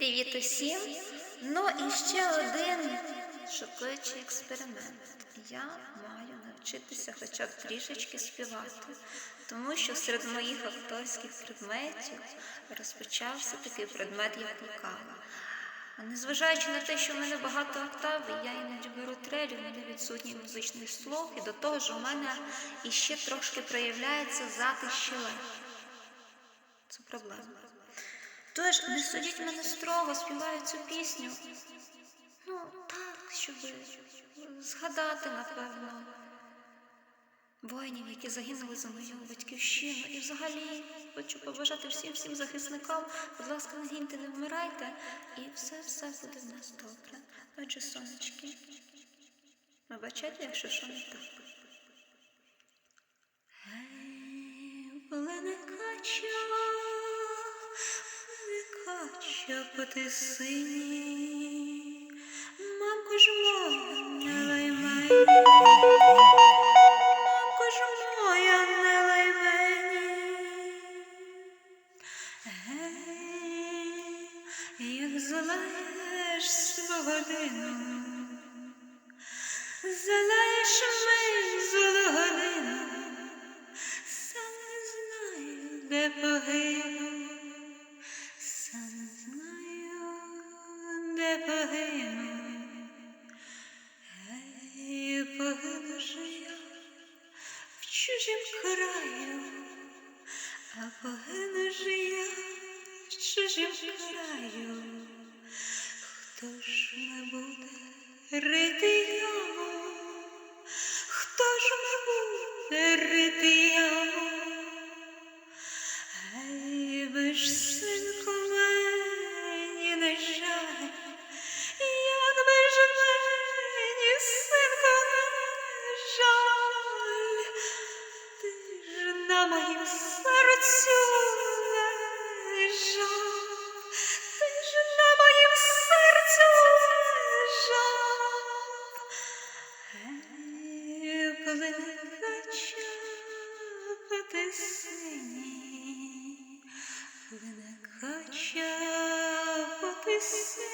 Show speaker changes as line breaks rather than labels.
Привіт усім! Ну і ще один шокуючий експеримент. Я маю навчитися хоча б трішечки співати, тому що серед моїх акторських предметів розпочався такий предмет, як вокал. Незважаючи на те, що в мене багато октав, я іноді беру трелі, в мене відсутній музичний слух, і до того ж у мене іще трошки проявляється затиш щелеп. Це проблема. Тож не судіть мене строго, співаю цю пісню. Ну, так, щоб згадати, напевно, воїнів, які загинули за мою батьківщину. І взагалі хочу побажати всім всім захисникам, будь ласка, не гиньте, не вмирайте, і все-все буде в нас добре. Отже, сонечки. Вибачайте, якщо що не так. Гей, Олена не кача по сині, мамко ж моя, не лай. Мені, мамко ж моя, не лай мені. Гей, як залаєш свою годину, залаєш ми золу де погину. Гей, погину ж я в чужім краю, а погину ж я в чужім краю. Хто ж не буде рити яму? Хто ж не буде рити моїм серцю лежав, ти ж на моїм серцю лежав. Коли не качати сині, коли не качати сині.